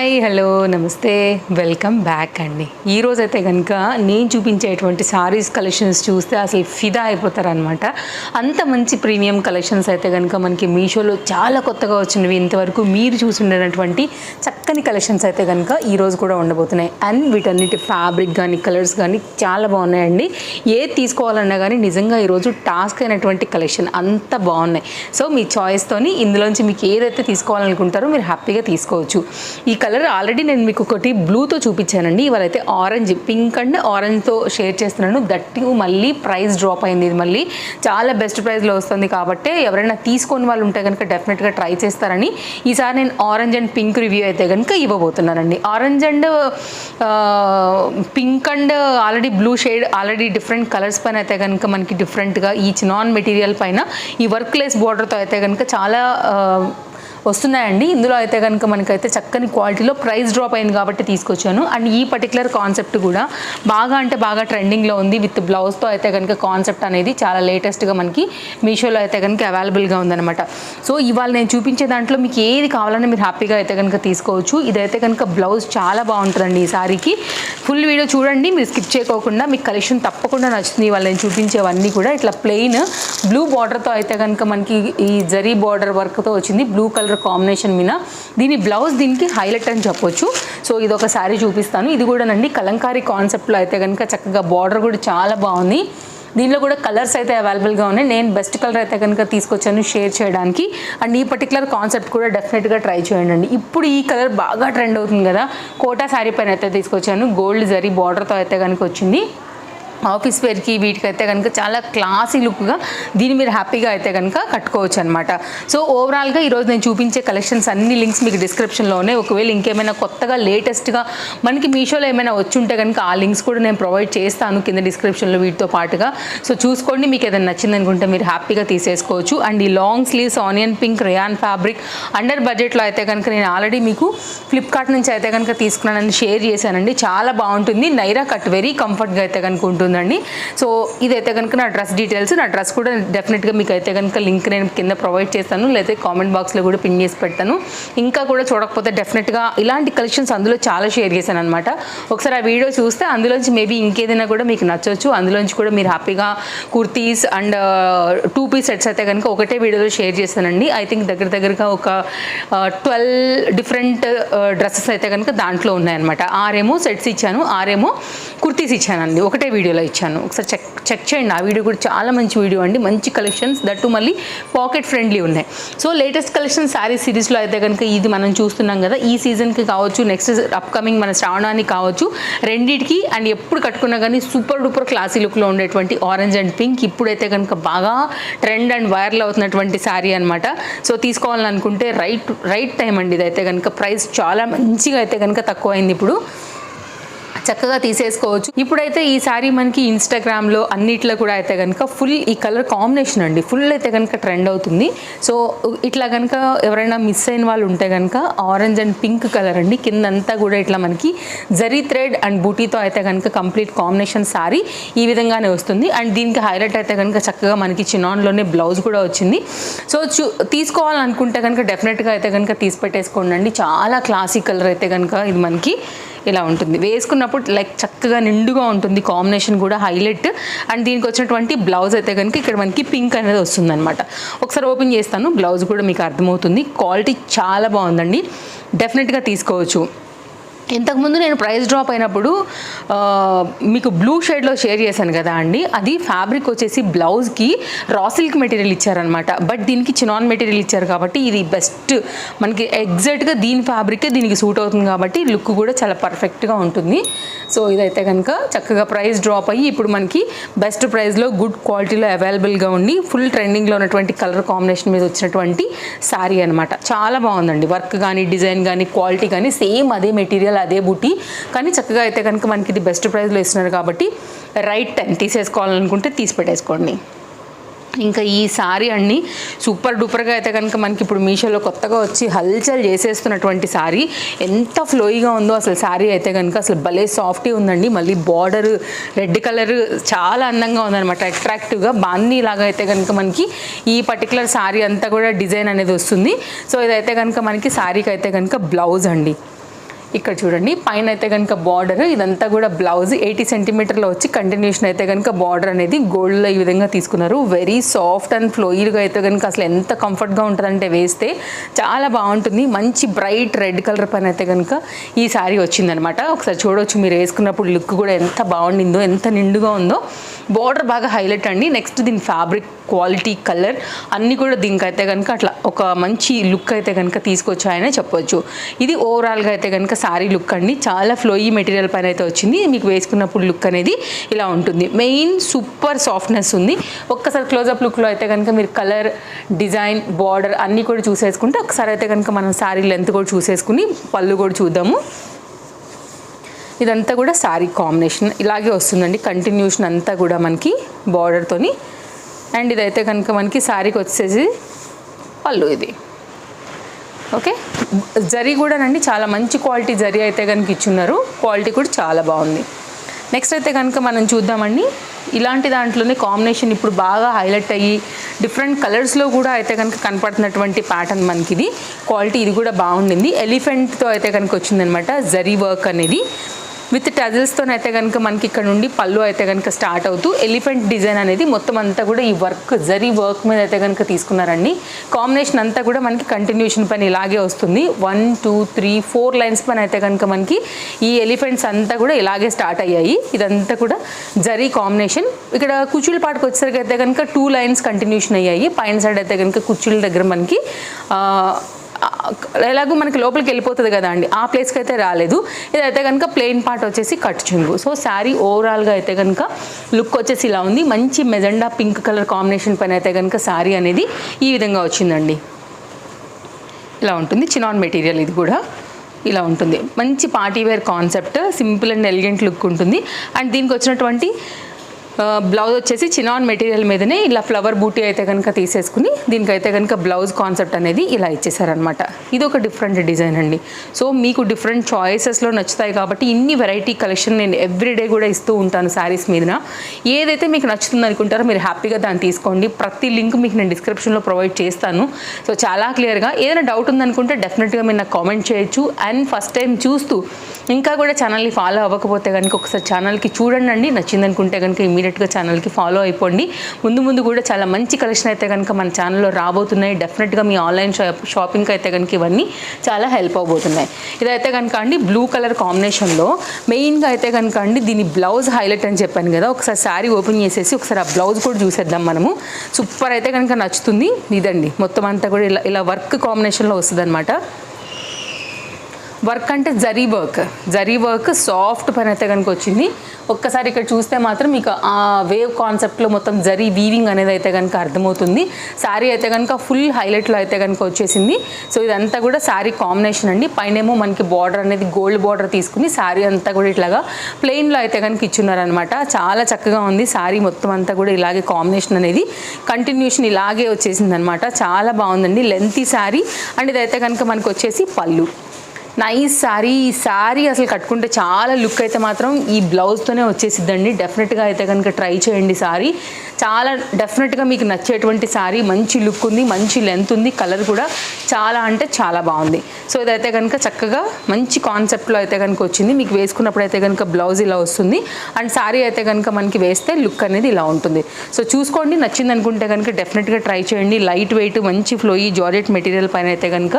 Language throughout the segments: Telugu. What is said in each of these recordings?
హాయ్ హలో నమస్తే. వెల్కమ్ బ్యాక్ అండి. ఈరోజు అయితే కనుక నేను చూపించేటువంటి సారీస్ కలెక్షన్స్ చూస్తే అసలు ఫిదా అయిపోతారనమాట అంత మంచి ప్రీమియం కలెక్షన్స్ అయితే కనుక మనకి మీషోలో చాలా కొత్తగా వచ్చినవి. ఇంతవరకు మీరు చూసిండేటువంటి చక్కని కలెక్షన్స్ అయితే కనుక ఈరోజు కూడా ఉండబోతున్నాయి. అండ్ వీటన్నిటి ఫ్యాబ్రిక్ కానీ కలర్స్ కానీ చాలా బాగున్నాయండి. ఏది తీసుకోవాలన్నా కానీ నిజంగా ఈరోజు టాస్క్ అయినటువంటి కలెక్షన్ అంత బాగున్నాయి. సో మీ చాయిస్తోని ఇందులోంచి మీకు ఏదైతే తీసుకోవాలనుకుంటారో మీరు హ్యాపీగా తీసుకోవచ్చు. ఈ కలర్ ఆల్రెడీ నేను మీకు ఒకటి బ్లూతో చూపించానండి. ఇవాళ అయితే ఆరెంజ్ పింక్ అండ్ ఆరెంజ్తో షేర్ చేస్తున్నాను. దట్టి మళ్ళీ ప్రైస్ డ్రాప్ అయింది. ఇది మళ్ళీ చాలా బెస్ట్ ప్రైస్లో వస్తుంది కాబట్టి ఎవరైనా తీసుకొని వాళ్ళు ఉంటే కనుక డెఫినెట్గా ట్రై చేస్తారని ఈసారి నేను ఆరెంజ్ అండ్ పింక్ రివ్యూ అయితే కనుక ఇవ్వబోతున్నానండి. Orange and pink and already blue shade already different colours పైన అయితే కనుక మనకి డిఫరెంట్గా ఈ చినాన్ మెటీరియల్ పైన ఈ వర్క్ లెస్ బార్డర్తో అయితే కనుక చాలా వస్తున్నాయండి. ఇందులో అయితే కనుక మనకైతే చక్కని క్వాలిటీలో ప్రైస్ డ్రాప్ అయింది కాబట్టి తీసుకొచ్చాను. అండ్ ఈ పర్టికులర్ కాన్సెప్ట్ కూడా బాగా అంటే బాగా ట్రెండింగ్లో ఉంది విత్ బ్లౌజ్తో అయితే కనుక కాన్సెప్ట్ అనేది చాలా లేటెస్ట్గా మనకి మీషోలో అయితే కనుక అవైలబుల్గా ఉందన్నమాట. సో ఇవాళ నేను చూపించే దాంట్లో మీకు ఏది కావాలన్నా మీరు హ్యాపీగా అయితే కనుక తీసుకోవచ్చు. ఇదైతే కనుక బ్లౌజ్ చాలా బాగుంటుందండి ఈ సారీకి. ఫుల్ వీడియో చూడండి మీరు స్కిప్ చేయకోకుండా మీకు కలెక్షన్ తప్పకుండా నచ్చుతుంది. ఇవాళ నేను చూపించేవన్నీ కూడా ఇట్లా ప్లెయిన్ బ్లూ బార్డర్తో అయితే కనుక మనకి ఈ జరీ బార్డర్ వర్క్తో వచ్చింది. బ్లూ కలర్ కాంబినేషన్ మీద. దీని బ్లౌజ్ దీనికి హైలైట్ అని చెప్పొచ్చు. సో ఇది ఒక శారీ చూపిస్తాను. ఇది కూడానండి కలంకారీ కాన్సెప్ట్లో అయితే కనుక చక్కగా బార్డర్ కూడా చాలా బాగుంది. దీనిలో కూడా కలర్స్ అయితే అవైలబుల్గా ఉన్నాయి. నేను బెస్ట్ కలర్ అయితే కనుక తీసుకొచ్చాను షేర్ చేయడానికి. అండ్ ఈ పర్టికులర్ కాన్సెప్ట్ కూడా డెఫినెట్గా ట్రై చేయండి అండి. ఇప్పుడు ఈ కలర్ బాగా ట్రెండ్ అవుతుంది కదా. కోటా శారీ పైన అయితే తీసుకొచ్చాను. గోల్డ్ జరీ బార్డర్తో అయితే కనుక వచ్చింది. ఆఫీస్ వేర్కి వీటికి అయితే కనుక చాలా క్లాసీ లుక్గా దీన్ని మీరు హ్యాపీగా అయితే కనుక కట్టుకోవచ్చు అనమాట సో ఓవరాల్గా ఈరోజు నేను చూపించే కలెక్షన్స్ అన్ని లింక్స్ మీకు డిస్క్రిప్షన్లోనే. ఒకవేళ ఇంకేమైనా కొత్తగా లేటెస్ట్గా మనకి మీషోలో ఏమైనా వచ్చి ఉంటే కనుక ఆ లింక్స్ కూడా నేను ప్రొవైడ్ చేస్తాను కింద డిస్క్రిప్షన్లో వీటితో పాటుగా. సో చూసుకోండి మీకు ఏదైనా నచ్చింది అనుకుంటే మీరు హ్యాపీగా తీసేసుకోవచ్చు. అండ్ ఈ long sleeves onion pink rayon fabric under బడ్జెట్లో అయితే కనుక నేను ఆల్రెడీ మీకు ఫ్లిప్కార్ట్ నుంచి అయితే కనుక తీసుకున్నానని షేర్ చేశానండి. చాలా బాగుంటుంది. నైరా కట్ వెరీ కంఫర్ట్గా అయితే కనుక ఉంటుందండి. సో ఇదైతే కనుక నా డ్రెస్ డీటెయిల్స్ నా డ్రెస్ కూడా డెఫినెట్గా మీకు అయితే కనుక లింక్ నేను కింద ప్రొవైడ్ చేస్తాను లేకపోతే కామెంట్ బాక్స్లో కూడా పిన్ చేసి పెడతాను. ఇంకా కూడా చూడకపోతే డెఫినెట్గా ఇలాంటి కలెక్షన్స్ అందులో చాలా షేర్ చేశాను అనమాట ఒకసారి ఆ వీడియో చూస్తే అందులోంచి మేబీ ఇంకేదైనా కూడా మీకు నచ్చవచ్చు అందులోంచి కూడా మీరు హ్యాపీగా kurtis and two piece sets అయితే కనుక ఒకటే వీడియోలో షేర్ చేశానండి. ఐ థింక్ దగ్గర దగ్గరగా ఒక ట్వెల్వ్ డిఫరెంట్ డ్రెస్సెస్ అయితే కనుక దాంట్లో ఉన్నాయన్నమాట. ఆరేమో సెట్స్ ఇచ్చాను ఆరేమో కుర్తీస్ ఇచ్చానండి. ఒకటే వీడియోలో ఇచ్చాను. ఒకసారి చెక్ చెక్ చేయండి. ఆ వీడియో కూడా చాలా మంచి వీడియో అండి. మంచి కలెక్షన్స్. దట్టు మళ్ళీ పాకెట్ ఫ్రెండ్లీ ఉన్నాయి. సో లేటెస్ట్ కలెక్షన్ శారీ సిరీస్లో అయితే కనుక ఇది మనం చూస్తున్నాం కదా ఈ సీజన్కి కావచ్చు నెక్స్ట్ అప్కమింగ్ మన శ్రావణానికి కావచ్చు రెండింటికి అండ్ ఎప్పుడు కట్టుకున్నా కానీ సూపర్ డూపర్ క్లాసీ లుక్లో ఉండేటువంటి ఆరెంజ్ అండ్ పింక్ ఇప్పుడైతే కనుక బాగా ట్రెండ్ అండ్ వైరల్ అవుతున్నటువంటి శారీ అనమాట సో తీసుకోవాలనుకుంటే రైట్ రైట్ టైం అండి ఇదైతే కనుక. ప్రైస్ చాలా మంచిగా అయితే కనుక తక్కువ అయింది ఇప్పుడు. చక్కగా తీసేసుకోవచ్చు. ఇప్పుడైతే ఈ సారీ మనకి ఇన్స్టాగ్రామ్లో అన్నిట్లో కూడా అయితే కనుక ఫుల్ ఈ కలర్ కాంబినేషన్ అండి. ఫుల్ అయితే కనుక ట్రెండ్ అవుతుంది. సో ఇట్లా కనుక ఎవరైనా మిస్ అయిన వాళ్ళు ఉంటే కనుక ఆరెంజ్ అండ్ పింక్ కలర్ అండి. కిందంతా కూడా ఇట్లా మనకి జరీ థ్రెడ్ అండ్ బూటీతో అయితే కనుక కంప్లీట్ కాంబినేషన్ సారీ ఈ విధంగానే వస్తుంది. అండ్ దీనికి హైలైట్ అయితే కనుక చక్కగా మనకి చినాన్లోనే బ్లౌజ్ కూడా వచ్చింది. సో చూ తీసుకోవాలనుకుంటే కనుక డెఫినెట్గా అయితే కనుక తీసి పెట్టేసుకోండి చాలా క్లాసిక్ కలర్ అయితే కనుక ఇది మనకి ఇలా ఉంటుంది. వేసుకున్నప్పుడు లైక్ చక్కగా నిండుగా ఉంటుంది కాంబినేషన్ కూడా హైలైట్. అండ్ దీనికి వచ్చినటువంటి బ్లౌజ్ అయితే కనుక ఇక్కడ మనకి పింక్ అనేది వస్తుంది అనమాట ఒకసారి ఓపెన్ చేస్తాను బ్లౌజ్ కూడా మీకు అర్థమవుతుంది. క్వాలిటీ చాలా బాగుందండి. డెఫినెట్గా తీసుకోవచ్చు. ఇంతకుముందు నేను ప్రైస్ డ్రాప్ అయినప్పుడు మీకు బ్లూ షేడ్లో షేర్ చేశాను కదా అండి. అది ఫ్యాబ్రిక్ వచ్చేసి బ్లౌజ్కి రా సిల్క్ మెటీరియల్ ఇచ్చారనమాట బట్ దీనికి చినాన్ మెటీరియల్ ఇచ్చారు కాబట్టి ఇది బెస్ట్. మనకి ఎగ్జాక్ట్గా దీని ఫ్యాబ్రికే దీనికి సూట్ అవుతుంది కాబట్టి లుక్ కూడా చాలా పర్ఫెక్ట్గా ఉంటుంది. సో ఇదైతే కనుక చక్కగా ప్రైస్ డ్రాప్ అయ్యి ఇప్పుడు మనకి బెస్ట్ ప్రైస్లో గుడ్ క్వాలిటీలో అవైలబుల్గా ఉండి ఫుల్ ట్రెండింగ్లో ఉన్నటువంటి కలర్ కాంబినేషన్ మీద వచ్చినటువంటి శారీ అనమాట చాలా బాగుందండి. వర్క్ కానీ డిజైన్ కానీ క్వాలిటీ కానీ సేమ్ అదే మెటీరియల్ అదే బుటీ. కానీ చక్కగా అయితే కనుక మనకి ఇది బెస్ట్ ప్రైస్లో ఇస్తున్నారు కాబట్టి రైట్ టైం తీసేసుకోవాలనుకుంటే తీసి పెట్టేసుకోండి. ఇంకా ఈ సారీ అన్ని సూపర్ డూపర్గా అయితే కనుక మనకి ఇప్పుడు మీషోలో కొత్తగా వచ్చి హల్చల్ చేసేస్తున్నటువంటి సారీ. ఎంత ఫ్లోయిగా ఉందో అసలు సారీ అయితే కనుక అసలు భలే సాఫ్టీ ఉందండి. మళ్ళీ బార్డర్ రెడ్ కలర్ చాలా అందంగా ఉందన్నమాట. అట్రాక్టివ్గా బాందీ లాగా అయితే కనుక మనకి ఈ పర్టికులర్ సారీ అంతా కూడా డిజైన్ అనేది వస్తుంది. సో ఇదైతే కనుక మనకి సారీకి అయితే కనుక బ్లౌజ్ అండి. ఇక్కడ చూడండి పైన అయితే కనుక బార్డర్ ఇదంతా కూడా బ్లౌజ్ ఎయిటీ సెంటీమీటర్లో వచ్చి కంటిన్యూషన్ అయితే కనుక బార్డర్ అనేది గోల్డ్లో ఈ విధంగా తీసుకున్నారు. వెరీ సాఫ్ట్ అండ్ ఫ్లోయిడ్గా అయితే కనుక అసలు ఎంత కంఫర్ట్గా ఉంటుందంటే వేస్తే చాలా బాగుంటుంది. మంచి బ్రైట్ రెడ్ కలర్ పైన అయితే కనుక ఈ శారీ వచ్చిందనమాట ఒకసారి చూడవచ్చు మీరు వేసుకున్నప్పుడు లుక్ కూడా ఎంత బాగుండిందో ఎంత నిండుగా ఉందో. బార్డర్ బాగా హైలైట్ అండి. నెక్స్ట్ దీని ఫ్యాబ్రిక్ క్వాలిటీ కలర్ అన్నీ కూడా దీనికైతే కనుక అట్లా ఒక మంచి లుక్ అయితే కనుక తీసుకొచ్చాయనే చెప్పొచ్చు. ఇది ఓవరాల్గా అయితే కనుక శారీ లుక్ అండి. చాలా ఫ్లోయీ మెటీరియల్ పైన అయితే వచ్చింది. మీకు వేసుకున్నప్పుడు లుక్ అనేది ఇలా ఉంటుంది. మెయిన్ సూపర్ సాఫ్ట్నెస్ ఉంది. ఒక్కసారి క్లోజప్ లుక్లో అయితే కనుక మీరు కలర్ డిజైన్ బార్డర్ అన్నీ కూడా చూసేసుకుంటే ఒకసారి అయితే కనుక మనం శారీ లెంత్ కూడా చూసేసుకుని పళ్ళు కూడా చూద్దాము. ఇదంతా కూడా శారీ కాంబినేషన్. ఇలాగే వస్తుందండి. కంటిన్యూషన్ అంతా కూడా మనకి బార్డర్తోని అండ్ ఇదైతే కనుక మనకి శారీకి వచ్చేసి పళ్ళు ఇది. ఓకే జరీ కూడానండి చాలా మంచి క్వాలిటీ జరీ అయితే కనుక ఇచ్చున్నారు. క్వాలిటీ కూడా చాలా బాగుంది. నెక్స్ట్ అయితే కనుక మనం చూద్దామండి. ఇలాంటి దాంట్లోనే కాంబినేషన్ ఇప్పుడు బాగా హైలైట్ అయ్యి డిఫరెంట్ కలర్స్లో కూడా అయితే కనుక కనపడుతున్నటువంటి ప్యాటర్న్ మనకి ఇది క్వాలిటీ ఇది కూడా బాగుండింది. ఎలిఫెంట్తో అయితే కనుక వచ్చిందనమాట జరీ వర్క్ అనేది. విత్ టజిల్స్తో అయితే కనుక మనకి ఇక్కడ నుండి పళ్ళు అయితే కనుక స్టార్ట్ అవుతూ ఎలిఫెంట్ డిజైన్ అనేది మొత్తం అంతా కూడా ఈ వర్క్ జరీ వర్క్ మీద అయితే కనుక తీసుకున్నారండి. కాంబినేషన్ అంతా కూడా మనకి కంటిన్యూషన్ పైన ఇలాగే వస్తుంది. One two three four lines పైన అయితే కనుక మనకి ఈ ఎలిఫెంట్స్ అంతా కూడా ఇలాగే స్టార్ట్ అయ్యాయి. ఇదంతా కూడా జరీ కాంబినేషన్. ఇక్కడ కుర్చీల పాటకు వచ్చేసరికి అయితే కనుక టూ లైన్స్ కంటిన్యూషన్ అయ్యాయి. పైన సైడ్ అయితే కనుక కుచ్చుల దగ్గర మనకి ఎలాగో మనకి లోపలికి వెళ్ళిపోతుంది కదా అండి. ఆ ప్లేస్కి అయితే రాలేదు. ఇదైతే కనుక ప్లెయిన్ పార్ట్ వచ్చేసి కట్ చుంగు సో శారీ ఓవరాల్గా అయితే కనుక లుక్ వచ్చేసి ఇలా ఉంది. మంచి మెజెండా పింక్ కలర్ కాంబినేషన్ పైన అయితే కనుక శారీ అనేది ఈ విధంగా వచ్చిందండి. ఇలా ఉంటుంది. చినాన్ మెటీరియల్ ఇది కూడా. ఇలా ఉంటుంది. మంచి party wear concept simple and elegant look ఉంటుంది. అండ్ దీనికి వచ్చినటువంటి బ్లౌజ్ వచ్చేసి చినాన్ మెటీరియల్ మీదనే ఇలా ఫ్లవర్ బూటీ అయితే కనుక తీసేసుకుని దీనికైతే కనుక బ్లౌజ్ కాన్సెప్ట్ అనేది ఇలా ఇచ్చేసారనమాట ఇది ఒక డిఫరెంట్ డిజైన్ అండి. సో మీకు డిఫరెంట్ చాయిసెస్లో నచ్చుతాయి కాబట్టి ఇన్ని వెరైటీ కలెక్షన్ నేను ఎవ్రీడే కూడా ఇస్తూ ఉంటాను శారీస్ మీదన. ఏదైతే మీకు నచ్చుతుంది అనుకుంటారో మీరు హ్యాపీగా దాన్ని తీసుకోండి. ప్రతి లింక్ మీకు నేను డిస్క్రిప్షన్లో ప్రొవైడ్ చేస్తాను. సో చాలా క్లియర్గా ఏదైనా డౌట్ ఉందనుకుంటే డెఫినెట్గా మీరు నాకు కామెంట్ చేయొచ్చు. అండ్ ఫస్ట్ టైం చూస్తూ ఇంకా కూడా ఛానల్ని ఫాలో అవ్వకపోతే కనుక ఒకసారి ఛానల్కి చూడండి. నచ్చిందనుకుంటే నచ్చింది అనుకుంటే డెఫినెట్గా ఛానల్కి ఫాలో అయిపోండి. ముందు ముందు కూడా చాలా మంచి కలెక్షన్ అయితే కనుక మన ఛానల్లో రాబోతున్నాయి. డెఫినెట్గా మీ ఆన్లైన్ షాప్ షాపింగ్కి అయితే కనుక ఇవన్నీ చాలా హెల్ప్ అవబోతున్నాయి ఇదైతే కనుక అండి బ్లూ కలర్ కాంబినేషన్లో మెయిన్గా అయితే కనుక అండి దీని బ్లౌజ్ హైలైట్ అని చెప్పాను కదా ఒకసారి శారీ ఓపెన్ చేసేసి ఒకసారి ఆ బ్లౌజ్ కూడా చూసేద్దాం మనము. సూపర్ అయితే కనుక నచ్చుతుంది. ఇదండి. మొత్తం అంతా కూడా ఇలా ఇలా వర్క్ కాంబినేషన్లో వస్తుంది వర్క్ అంటే zari work. Zari work soft పని అయితే కనుక వచ్చింది. ఒక్కసారి ఇక్కడ చూస్తే మాత్రం మీకు ఆ వేవ్ కాన్సెప్ట్లో మొత్తం జరీ వీవింగ్ అనేది అయితే కనుక అర్థమవుతుంది. శారీ అయితే కనుక ఫుల్ హైలైట్లో అయితే కనుక వచ్చేసింది. సో ఇదంతా కూడా శారీ కాంబినేషన్ అండి. పైనేమో మనకి బార్డర్ అనేది గోల్డ్ బార్డర్ తీసుకుని శారీ అంతా కూడా ఇట్లాగా ప్లెయిన్లో అయితే కనుక ఇచ్చున్నారనమాట చాలా చక్కగా ఉంది. శారీ మొత్తం అంతా కూడా ఇలాగే కాంబినేషన్ అనేది కంటిన్యూషన్ ఇలాగే వచ్చేసింది అనమాట చాలా బాగుందండి. లెంతీ శారీ అండ్ ఇదైతే కనుక మనకు వచ్చేసి పళ్ళు. నైస్ శారీ ఈ శారీ అసలు కట్టుకుంటే చాలా లుక్ అయితే మాత్రం ఈ బ్లౌజ్తోనే వచ్చేసిద్దండి. డెఫినెట్గా అయితే కనుక ట్రై చేయండి శారీ చాలా డెఫినెట్గా మీకు నచ్చేటువంటి శారీ మంచి లుక్ ఉంది మంచి లెంత్ ఉంది కలర్ కూడా చాలా అంటే చాలా బాగుంది. సో ఇదైతే కనుక చక్కగా మంచి కాన్సెప్ట్లో అయితే కనుక వచ్చింది. మీకు వేసుకున్నప్పుడు అయితే కనుక బ్లౌజ్ ఇలా వస్తుంది. అండ్ శారీ అయితే కనుక మనకి వేస్తే లుక్ అనేది ఇలా ఉంటుంది. సో చూసుకోండి. నచ్చింది అనుకుంటే కనుక డెఫినెట్గా ట్రై చేయండి. లైట్ వెయిట్ మంచి ఫ్లోయి జార్జెట్ మెటీరియల్ పైన అయితే కనుక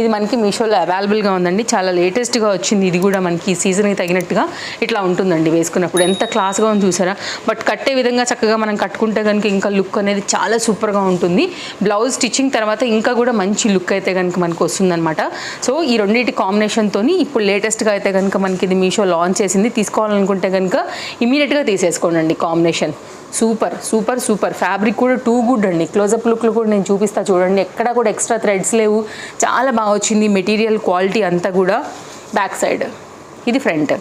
ఇది మనకి మీషోలో అవైలబుల్గా ఉందండి. చాలా లేటెస్ట్గా వచ్చింది. ఇది కూడా మనకి ఈ సీజన్కి తగినట్టుగా ఇట్లా ఉంటుందండి వేసుకున్నప్పుడు. ఎంత క్లాస్గా ఉంది చూసారా? బట్ కట్టే విధంగా చక్కగా మనం కట్టుకుంటే కనుక ఇంకా లుక్ అనేది చాలా సూపర్గా ఉంటుంది. బ్లౌజ్ స్టిచ్చింగ్ తర్వాత ఇంకా కూడా మంచి లుక్ అయితే కనుక మనకు వస్తుందన్నమాట. సో ఈ రెండింటి కాంబినేషన్తో ఇప్పుడు లేటెస్ట్గా అయితే కనుక మనకి ఇది మీషో లాంచ్ చేసింది. తీసుకోవాలనుకుంటే కనుక ఇమీడియట్గా తీసేసుకోండి combination. Super super super. Fabric కూడా టూ గుడ్ అండి. క్లోజప్ లుక్లో కూడా నేను చూపిస్తా చూడండి. ఎక్కడ కూడా ఎక్స్ట్రా థ్రెడ్స్ లేవు. చాలా బాగా వచ్చింది మెటీరియల్ క్వాలిటీ అంతా కూడా బ్యాక్ సైడ్. ఇది ఫ్రంట్.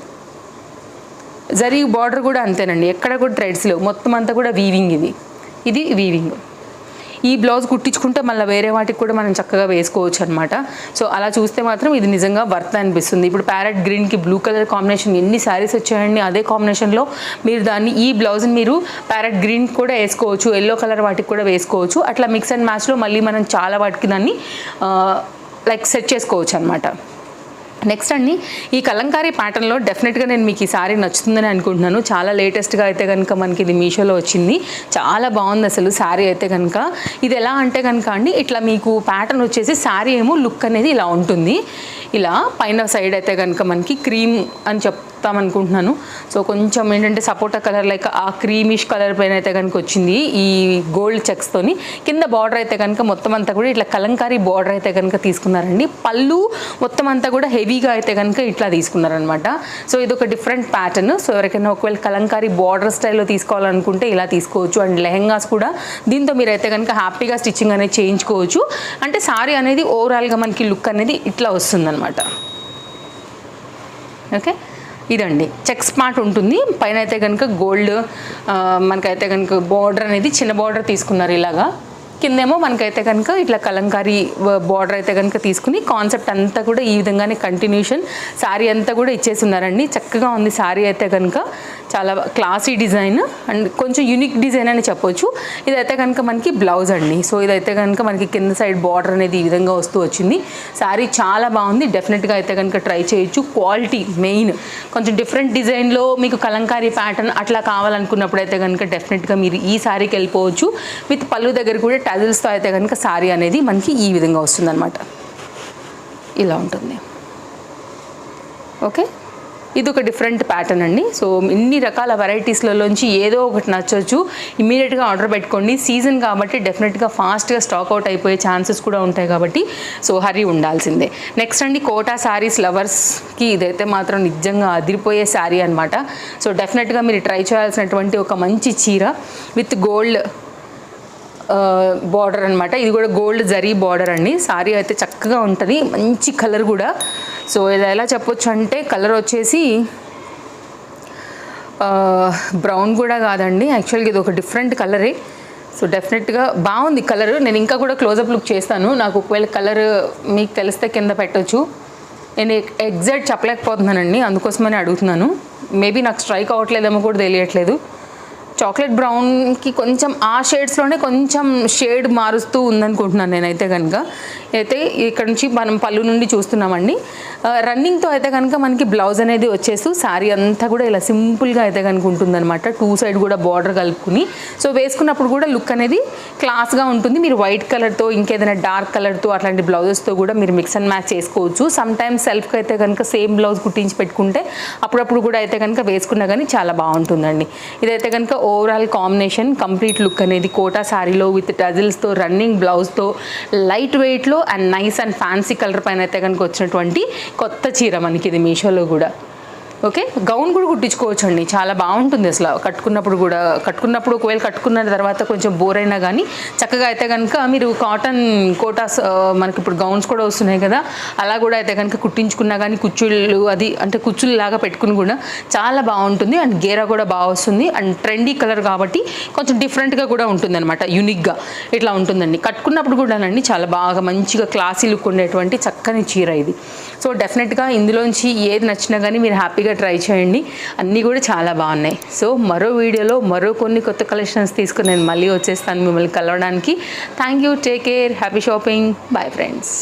జరీ బార్డర్ కూడా అంతేనండి. ఎక్కడ కూడా థ్రెడ్స్ లేవు. మొత్తం అంతా కూడా వీవింగ్ ఇది. ఇది వీవింగ్ ఈ బ్లౌజ్ కుట్టించుకుంటే మళ్ళీ వేరే వాటికి కూడా మనం చక్కగా వేసుకోవచ్చు అనమాట సో అలా చూస్తే మాత్రం ఇది నిజంగా వర్త్ అనిపిస్తుంది. ఇప్పుడు ప్యారెట్ గ్రీన్కి బ్లూ కలర్ కాంబినేషన్ ఎన్ని శారీస్ వచ్చాయండి అదే కాంబినేషన్లో మీరు దాన్ని ఈ బ్లౌజ్ని మీరు ప్యారెట్ గ్రీన్ కూడా వేసుకోవచ్చు ఎల్లో కలర్ వాటికి కూడా వేసుకోవచ్చు. అట్లా మిక్స్ అండ్ మ్యాచ్లో మళ్ళీ మనం చాలా వాటికి దాన్ని లైక్ సెట్ చేసుకోవచ్చు అనమాట నెక్స్ట్ అండి ఈ కలంకారీ ప్యాటర్న్లో డెఫినెట్గా నేను మీకు ఈ సారీ నచ్చుతుందని అనుకుంటున్నాను. చాలా లేటెస్ట్గా అయితే కనుక మనకి ఇది మీషోలో వచ్చింది. చాలా బాగుంది అసలు శారీ అయితే కనుక ఇది ఎలా అంటే కనుక అండి ఇట్లా మీకు ప్యాటర్న్ వచ్చేసి శారీ ఏమో లుక్ అనేది ఇలా ఉంటుంది. ఇలా పైన సైడ్ అయితే కనుక మనకి క్రీమ్ అని చెప్తామనుకుంటున్నాను సో కొంచెం ఏంటంటే సపోటా కలర్ లైక్ ఆ క్రీమిష్ కలర్ పైన అయితే కనుక వచ్చింది ఈ గోల్డ్ చెక్స్తోని కింద బార్డర్ అయితే కనుక మొత్తం అంతా కూడా ఇట్లా కలంకారీ బార్డర్ అయితే కనుక తీసుకున్నారండి. పళ్ళు మొత్తం అంతా కూడా హెవీ హెవీగా అయితే కనుక ఇట్లా తీసుకున్నారనమాట సో ఇది ఒక డిఫరెంట్ ప్యాటర్న్ సో ఎవరికైనా ఒకవేళ కలంకారీ బార్డర్ స్టైల్లో తీసుకోవాలనుకుంటే ఇలా తీసుకోవచ్చు. అండ్ లెహెంగాస్ కూడా దీంతో మీరు అయితే కనుక హ్యాపీగా స్టిచ్చింగ్ అనేది చేయించుకోవచ్చు. అంటే సారీ అనేది ఓవరాల్గా మనకి లుక్ అనేది ఇట్లా వస్తుందన్నమాట. ఓకే? ఇదండి. చెక్స్ పార్ట్ ఉంటుంది. పైన అయితే కనుక గోల్డ్ మనకైతే కనుక బార్డర్ అనేది చిన్న బార్డర్ తీసుకున్నారు ఇలాగా. కిందేమో మనకైతే కనుక ఇట్లా కలంకారీ బార్డర్ అయితే కనుక తీసుకుని కాన్సెప్ట్ అంతా కూడా ఈ విధంగానే కంటిన్యూషన్ శారీ అంతా కూడా ఇచ్చేసి ఉన్నారండి. చక్కగా ఉంది శారీ అయితే కనుక. చాలా క్లాసీ డిజైన్ అండ్ కొంచెం యూనిక్ డిజైన్ అని చెప్పొచ్చు. ఇదైతే కనుక మనకి బ్లౌజ్ అండి. సో ఇదైతే కనుక మనకి కింద సైడ్ బార్డర్ అనేది ఈ విధంగా వస్తూ వచ్చింది. శారీ చాలా బాగుంది. డెఫినెట్గా అయితే కనుక ట్రై చేయొచ్చు. క్వాలిటీ మెయిన్ కొంచెం డిఫరెంట్ డిజైన్లో మీకు కలంకారీ ప్యాటర్న్ అట్లా కావాలనుకున్నప్పుడు అయితే కనుక డెఫినెట్గా మీరు ఈ శారీకి వెళ్ళిపోవచ్చు. విత్ పళ్ళు దగ్గర కూడా టజిల్స్తో అయితే కనుక శారీ అనేది మనకి ఈ విధంగా వస్తుందన్నమాట. ఇలా ఉంటుంది. ఓకే ఇది ఒక డిఫరెంట్ ప్యాటర్న్ అండి. సో ఇన్ని రకాల వెరైటీస్లలోంచి ఏదో ఒకటి నచ్చొచ్చు. ఇమీడియట్గా ఆర్డర్ పెట్టుకోండి. సీజన్ కాబట్టి డెఫినెట్గా ఫాస్ట్గా స్టాక్ అవుట్ అయిపోయే ఛాన్సెస్ కూడా ఉంటాయి కాబట్టి సో హరీ ఉండాల్సిందే. నెక్స్ట్ అండి కోటా శారీస్ లవర్స్కి ఇదైతే మాత్రం నిజంగా అదిరిపోయే శారీ అనమాట సో డెఫినెట్గా మీరు ట్రై చేయాల్సినటువంటి ఒక మంచి చీర విత్ గోల్డ్ బార్డర్ అనమాట ఇది కూడా గోల్డ్ జరీ బార్డర్ అండి. సారీ అయితే చక్కగా ఉంటుంది. మంచి కలర్ కూడా. సో ఇది ఎలా చెప్పొచ్చు అంటే కలర్ వచ్చేసి బ్రౌన్ కూడా కాదండి. యాక్చువల్గా ఇది ఒక డిఫరెంట్ కలరే. సో డెఫినెట్గా బాగుంది కలర్. నేను ఇంకా కూడా క్లోజప్ లుక్ చేస్తాను. నాకు ఒకవేళ కలర్ మీకు తెలిస్తే కింద పెట్టొచ్చు. నేను ఎగ్జాక్ట్ చెప్పలేకపోతున్నానండి. అందుకోసమని అడుగుతున్నాను. మేబీ నాకు స్ట్రైక్ అవ్వట్లేదేమో కూడా తెలియట్లేదు. చాక్లెట్ బ్రౌన్కి కొంచెం ఆ షేడ్స్లోనే కొంచెం షేడ్ మారుస్తూ ఉందనుకుంటున్నాను నేనైతే కనుక అయితే ఇక్కడ నుంచి మనం పళ్ళు నుండి చూస్తున్నామండి. రన్నింగ్తో అయితే కనుక మనకి బ్లౌజ్ అనేది వచ్చేస్తూ శారీ అంతా కూడా ఇలా సింపుల్గా అయితే కనుక ఉంటుందన్నమాట. టూ సైడ్ కూడా బార్డర్ కలుపుకుని. సో వేసుకున్నప్పుడు కూడా లుక్ అనేది క్లాస్గా ఉంటుంది. మీరు వైట్ కలర్తో ఇంకేదైనా డార్క్ కలర్తో అట్లాంటి బ్లౌజెస్తో కూడా మీరు మిక్స్ అండ్ మ్యాచ్ చేసుకోవచ్చు. సమ్ టైమ్స్ సెల్ఫ్కి అయితే కనుక సేమ్ బ్లౌజ్ కుట్టించి పెట్టుకుంటే అప్పుడప్పుడు కూడా అయితే కనుక వేసుకున్నా కానీ చాలా బాగుంటుందండి. ఇదైతే కనుక ఓవరాల్ కాంబినేషన్ కంప్లీట్ లుక్ అనేది కోటా శారీలో విత్ టజిల్స్తో రన్నింగ్ బ్లౌజ్తో లైట్ వెయిట్లో and nice and fancy colour పైన అయితే కనుక వచ్చినటువంటి కొత్త చీర మనకి ఇది మీషోలో కూడా. ఓకే? గౌన్ కూడా కుట్టించుకోవచ్చు అండి చాలా బాగుంటుంది అసలు. కట్టుకున్నప్పుడు కూడా కట్టుకున్నప్పుడు ఒకవేళ కట్టుకున్న తర్వాత కొంచెం బోర్ అయినా కానీ చక్కగా అయితే కనుక మీరు కాటన్ కోటాస్ మనకి ఇప్పుడు గౌన్స్ కూడా వస్తున్నాయి కదా అలా కూడా అయితే కనుక కుట్టించుకున్నా కానీ కుచ్చుళ్ళు అది అంటే కుచ్చులు లాగా పెట్టుకుని కూడా చాలా బాగుంటుంది. అండ్ గేరా కూడా బాగా వస్తుంది. అండ్ ట్రెండీ కలర్ కాబట్టి కొంచెం డిఫరెంట్గా కూడా ఉంటుంది అనమాట యూనిక్గా ఇట్లా ఉంటుందండి. కట్టుకున్నప్పుడు కూడానండి చాలా బాగా మంచిగా క్లాసీ లుక్ ఉండేటువంటి చక్కని చీర ఇది. సో డెఫినెట్గా ఇందులోంచి ఏది నచ్చినా కానీ మీరు హ్యాపీగా ట్రై చేయండి. అన్నీ కూడా చాలా బాగున్నాయి. సో మరో వీడియోలో మరో కొన్ని కొత్త కలెక్షన్స్ తీసుకుని నేను మళ్ళీ వచ్చేస్తాను మిమ్మల్ని కలవడానికి. Thank you take care happy shopping bye friends